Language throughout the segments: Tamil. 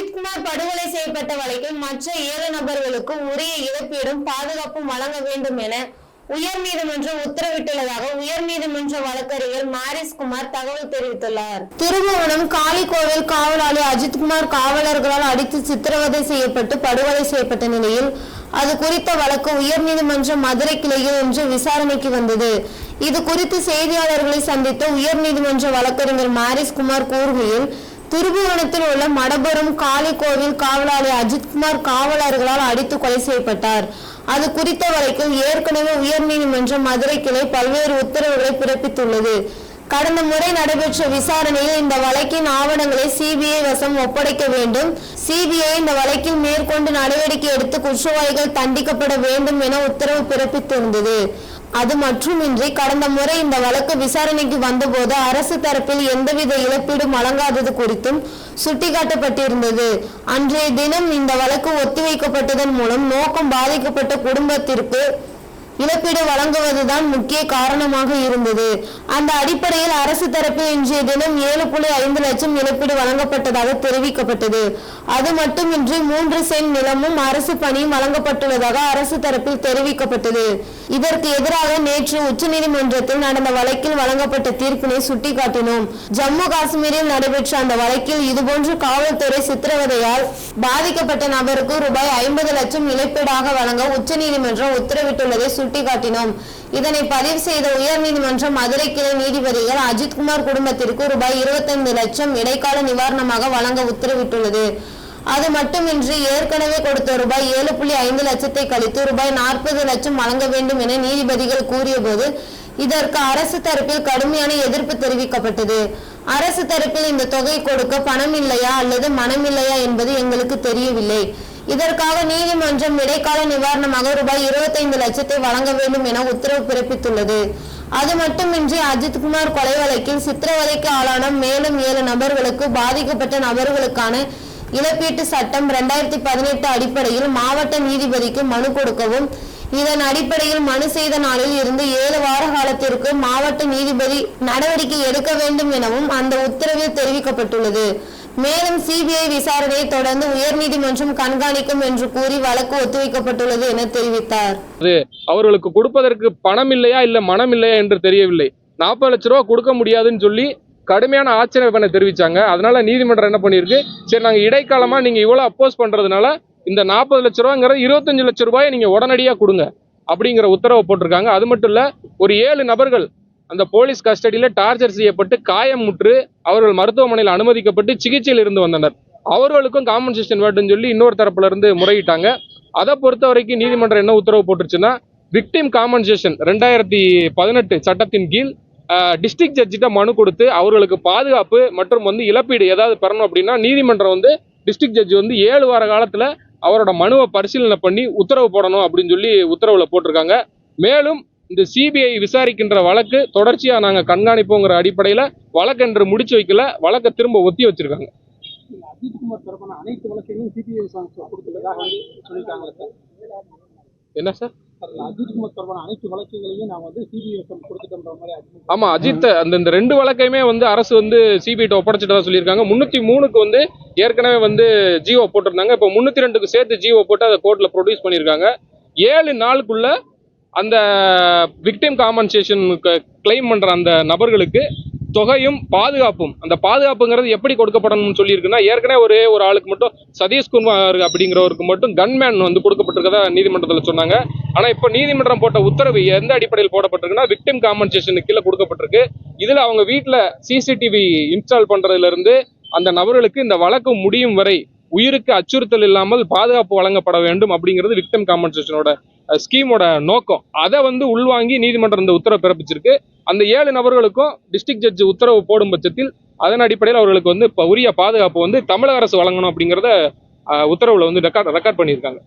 அஜித்குமார் படுகொலை செய்யப்பட்ட வழக்கில் மற்ற ஏழு நபர்களுக்கு உரிய இழப்பீடும் பாதுகாப்பும் வழங்க வேண்டும் என உயர்நீதிமன்றம் உத்தரவிட்டுள்ளதாக உயர்நீதிமன்ற வழக்கறிஞர் மாரிஸ் குமார் தகவல் தெரிவித்துள்ளார். திருபுவனம் காளிகோவில் காவலாளி அஜித்குமார் காவலர்களால் அடித்து சித்திரவதை செய்யப்பட்டு படுகொலை செய்யப்பட்ட நிலையில் அது குறித்த வழக்கு உயர்நீதிமன்ற மதுரை கிளையில் இன்று விசாரணைக்கு வந்தது. இது குறித்து செய்தியாளர்களை சந்தித்த உயர்நீதிமன்ற வழக்கறிஞர் மாரிஸ் குமார் கூறுகையில் திருபுவனத்தில் உள்ள மடபுரம் காளி கோவில் காவலாளி அஜித்குமார் காவலர்களால் அடித்து கொலை செய்யப்பட்டார். அது குறித்த வழக்கில் ஏற்கனவே உயர்நீதிமன்ற மதுரை கிளை பல்வேறு உத்தரவுகளை பிறப்பித்துள்ளது. கடந்த முறை நடைபெற்ற விசாரணையில் இந்த வழக்கின் ஆவணங்களை சிபிஐ வசம் ஒப்படைக்க வேண்டும். சிபிஐ இந்த வழக்கில் மேற்கொண்டு நடவடிக்கை எடுத்து குற்றவாளிகள் தண்டிக்கப்பட வேண்டும் என உத்தரவு பிறப்பித்திருந்தது. அது மட்டுமின்றி கடந்த முறை இந்த வழக்கு விசாரணைக்கு வந்தபோது அரசு தரப்பில் எந்தவித இழப்பீடும் வழங்காதது குறித்தும் சுட்டிக்காட்டப்பட்டிருந்தது. அன்றைய தினம் இந்த வழக்கு ஒத்திவைக்கப்பட்டதன் மூலம் நோக்கம் பாதிக்கப்பட்ட குடும்பத்திற்கு இழப்பீடு வழங்குவதுதான் முக்கிய காரணமாக இருந்தது. அந்த அடிப்படையில் அரசு தரப்பில் இன்றைய தினம் ஏழு புள்ளி ஐந்து லட்சம் இழப்பீடு வழங்கப்பட்டதாக தெரிவிக்கப்பட்டது. அது மட்டுமின்றி மூன்று சென்ட் நிலமும் அரசு பணியும் வழங்கப்பட்டுள்ளதாக அரசு தரப்பில் தெரிவிக்கப்பட்டது. இதற்கு எதிராக நேற்று உச்சநீதிமன்றத்தில் நடந்த வழக்கில் வழங்கப்பட்ட தீர்ப்பினை சுட்டிக்காட்டினோம். ஜம்மு காஷ்மீரில் நடைபெற்ற அந்த வழக்கில் இதுபோன்று காவல்துறை சித்திரவதையால் பாதிக்கப்பட்ட நபருக்கு ரூபாய் ஐம்பது லட்சம் இழப்பீடாக வழங்க உச்சநீதிமன்றம் உத்தரவிட்டுள்ளதை சுட்டிக்காட்டினோம். இதனை பதிவு செய்த உயர்நீதிமன்றம் மதுரை கிளை நீதிபதிகள் அஜித்குமார் குடும்பத்திற்கு ரூபாய் இருபத்தைந்து லட்சம் இடைக்கால நிவாரணமாக வழங்க உத்தரவிட்டுள்ளது. அது மட்டுமின்றி ஏற்கனவே கொடுத்த ரூபாய் ஏழு புள்ளி ஐந்து லட்சத்தை கழித்து ரூபாய் நாற்பது லட்சம் வழங்க வேண்டும் என நீதிபதிகள் கூறியபோது இதற்கு அரசு தரப்பில் கடுமையான எதிர்ப்பு தெரிவிக்கப்பட்டது. அரசு தரப்பில் இந்த தொகை கொடுக்க பணம் இல்லையா அல்லது மனம் இல்லையா என்பது எங்களுக்கு தெரியவில்லை. இதற்காக நீதிமன்றம் இடைக்கால நிவாரணமாக ரூபாய் இருபத்தைந்து லட்சத்தை வழங்க வேண்டும் என உத்தரவு பிறப்பித்துள்ளது. அது மட்டுமின்றி அஜித்குமார் கொலை வழக்கில் சித்திரவதைக்கு ஆளான மேலும் ஏழு நபர்களுக்கு பாதிக்கப்பட்ட நபர்களுக்கான இழப்பீட்டு சட்டம் இரண்டாயிரத்தி பதினெட்டு அடிப்படையில் மாவட்ட நீதிபதிக்கு மனு கொடுக்கவும் இதன் அடிப்படையில் மனு செய்த நாளில் இருந்து ஏழு வார காலத்திற்கு மாவட்ட நீதிபதி நடவடிக்கை எடுக்க வேண்டும் எனவும் அந்த உத்தரவில் தெரிவிக்கப்பட்டுள்ளது. மேலும் சிபிஐ விசாரணையை தொடர்ந்து உயர்நீதிமன்றம் கண்காணிக்கும் என்று கூறி வழக்கு ஒத்திவைக்கப்பட்டுள்ளது என தெரிவித்தார். அவர்களுக்கு கொடுப்பதற்கு பணம் இல்லையா இல்ல மனம் இல்லையா என்று தெரியவில்லை. நாற்பது லட்ச ரூபா கொடுக்க முடியாதுன்னு சொல்லி கடுமையான ஆட்சேபனை தெரிவிச்சாங்க. அதனால நீதிமன்றம் என்ன பண்ணியிருக்கு? சரி நாங்க இடைக்காலமா நீங்க இவ்வளவு அப்போஸ் பண்றதுனால இந்த நாற்பது லட்ச ரூபாங்கிறது இருபத்தஞ்சு லட்ச ரூபாயை நீங்க உடனடியா கொடுங்க அப்படிங்கிற உத்தரவை போட்டிருக்காங்க. அது மட்டும் இல்ல ஒரு ஏழு நபர்கள் அந்த போலீஸ் கஸ்டடியில் டார்ச்சர் செய்யப்பட்டு காயம் முற்று அவர்கள் மருத்துவமனையில் அனுமதிக்கப்பட்டு சிகிச்சையில் இருந்து வந்தனர். அவர்களுக்கும் காம்பன்சேஷன் வேண்டும்னு சொல்லி இன்னொரு தரப்புல இருந்து முறையிட்டாங்க. அதை பொறுத்த வரைக்கும் நீதிமன்றம் என்ன உத்தரவு போட்டுருச்சுன்னா விக்டிம் காம்பன்சேஷன் ரெண்டாயிரத்தி பதினெட்டு சட்டத்தின் கீழ் டிஸ்ட்ரிக்ட் ஜட்ஜிட்ட மனு கொடுத்து அவர்களுக்கு பாதுகாப்பு மற்றும் வந்து இழப்பீடு ஏதாவது பெறணும் அப்படின்னா நீதிமன்றம் வந்து டிஸ்ட்ரிக்ட் ஜட்ஜி வந்து ஏழு வார காலத்தில் அவரோட மனுவை பரிசீலனை பண்ணி உத்தரவு போடணும் அப்படின்னு சொல்லி உத்தரவில் போட்டிருக்காங்க. மேலும் இந்த சிபிஐ விசாரிக்கின்ற வழக்கு தொடர்ச்சியா நாங்க கண்காணிப்போங்கிற அடிப்படையில வழக்கென்று முடிச்சு வைக்கல வழக்கை திரும்ப ஒத்தி வச்சிருக்காங்க. என்ன சார் ஆமா அஜித் அந்த இந்த ரெண்டு வழக்கையுமே வந்து அரசு வந்து சிபிஐ ஒப்படைச்சிட்டதா சொல்லியிருக்காங்க. முன்னூத்தி மூணுக்கு வந்து ஏற்கனவே வந்து ஜிஓ போட்டிருந்தாங்க. இப்போ முன்னூத்தி ரெண்டுக்கு சேர்த்து ஜிஓ போட்டு அதை கோர்ட்ல ப்ரொடியூஸ் பண்ணியிருக்காங்க. ஏழு நாளுக்குள்ள அந்த விக்டிம் காம்பன்சேஷனுக்கு கிளைம் பண்ணுற அந்த நபர்களுக்கு தொகையும் பாதுகாப்பும். அந்த பாதுகாப்புங்கிறது எப்படி கொடுக்கப்படணும்னு சொல்லியிருக்குன்னா ஏற்கனவே ஒரே ஒரு ஆளுக்கு மட்டும் சதீஷ்குமார் அப்படிங்கிறவருக்கு மட்டும் கன்மேன் வந்து கொடுக்கப்பட்டிருக்கதா நீதிமன்றத்தில் சொன்னாங்க. ஆனால் இப்போ நீதிமன்றம் போட்ட உத்தரவு எந்த அடிப்படையில் போடப்பட்டிருக்குன்னா விக்டிம் காம்பன்சேஷனுக்கு கீழே கொடுக்கப்பட்டிருக்கு. இதில் அவங்க வீட்டில் சிசிடிவி இன்ஸ்டால் பண்ணுறதுலேருந்து அந்த நபர்களுக்கு இந்த வழக்கு முடியும் வரை உயிருக்கு அச்சுறுத்தல் இல்லாமல் பாதுகாப்பு வழங்கப்பட வேண்டும் அப்படிங்கிறது விக்டம் காம்பன்சேஷனோட ஸ்கீமோட நோக்கம். அதை வந்து உள்வாங்கி நீதிமன்றம் இந்த உத்தரவு பிறப்பிச்சிருக்கு. அந்த ஏழு நபர்களுக்கும் டிஸ்ட்ரிக்ட் ஜட்ஜ் உத்தரவு போடும் பட்சத்தில் அதன் அடிப்படையில் அவர்களுக்கு வந்து இப்போ உரிய பாதுகாப்பு வந்து தமிழக அரசு வழங்கணும் அப்படிங்கிறத உத்தரவில் வந்து ரெக்கார்ட் ரெக்கார்ட் பண்ணியிருக்காங்க.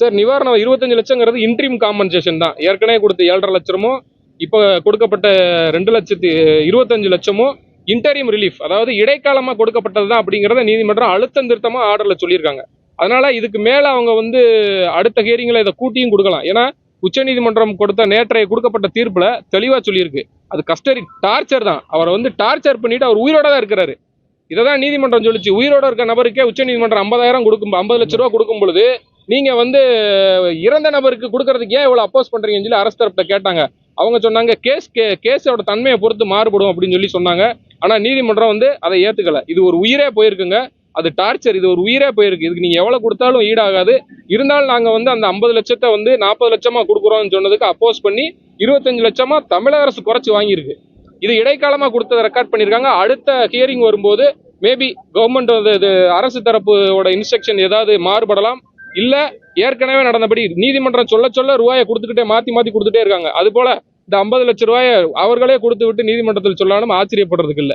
சார் நிவாரணம் இருபத்தஞ்சு லட்சங்கிறது இன்ட்ரீம் காம்பன்சேஷன் தான். ஏற்கனவே கொடுத்த ஏழரை லட்சமும் இப்போ கொடுக்கப்பட்ட ரெண்டு லட்சத்தி இருபத்தஞ்சு லட்சமும் இன்டரிம் ரிலீஃப் அதாவது இடைக்காலமாக கொடுக்கப்பட்டது தான் அப்படிங்கிறத நீதிமன்றம் அழுத்தம் திருத்தமாக ஆர்டரில் சொல்லியிருக்காங்க. அதனால் இதுக்கு மேலே அவங்க வந்து அடுத்த ஹியரிங்கில் இதை கூட்டியும் கொடுக்கலாம். ஏன்னா உச்சநீதிமன்றம் கொடுத்த நேற்றைய கொடுக்கப்பட்ட தீர்ப்பில் தெளிவாக சொல்லியிருக்கு. அது கஸ்டடி டார்ச்சர் தான். அவரை வந்து டார்ச்சர் பண்ணிட்டு அவர் உயிரோட தான் இருக்கிறாரு. இதை தான் நீதிமன்றம் சொல்லிச்சு. உயிரோட இருக்க நபருக்கே உச்சநீதிமன்றம் ஐம்பதாயிரம் கொடுக்கும் ஐம்பது லட்ச ரூபா கொடுக்கும் பொழுது நீங்கள் வந்து இறந்த நபருக்கு கொடுக்கறதுக்கு ஏன் இவ்வளோ அப்போஸ் பண்ணுறீங்கன்னு சொல்லி அரசு தரப்புல கேட்டாங்க. அவங்க சொன்னாங்க கேஸ் கே கேஸோட தன்மையை பொறுத்து மாறுபடும் அப்படின்னு சொல்லி சொன்னாங்க. ஆனால் நீதிமன்றம் வந்து அதை ஏற்றுக்கலை இது ஒரு உயிரே போயிருக்குங்க. அது டார்ச்சர் இது ஒரு உயிரே போயிருக்கு. இதுக்கு நீங்கள் எவ்வளோ கொடுத்தாலும் ஈடாகாது. இருந்தாலும் நாங்கள் வந்து அந்த ஐம்பது லட்சத்தை வந்து நாற்பது லட்சமாக கொடுக்குறோம்னு சொன்னதுக்கு அப்போஸ் பண்ணி இருபத்தஞ்சு லட்சமாக தமிழக அரசு குறைச்சி வாங்கியிருக்கு. இது இடைக்காலமாக கொடுத்ததை ரெக்கார்ட் பண்ணியிருக்காங்க. அடுத்த ஹியரிங் வரும்போது மேபி கவர்மெண்ட் வந்து இது அரசு தரப்போட இன்ஸ்ட்ரக்ஷன் ஏதாவது மாறுபடலாம். இல்லை ஏற்கனவே நடந்தபடி நீதிமன்றம் சொல்ல சொல்ல ரூபாயை கொடுத்துக்கிட்டே மாற்றி மாற்றி கொடுத்துட்டே இருக்காங்க. அதுபோல் இந்த ஐம்பது லட்ச ரூபாயை அவர்களே கொடுத்து விட்டு நீதிமன்றத்தில் சொல்லாலும் ஆச்சரியப்படுறதுக்கு இல்ல.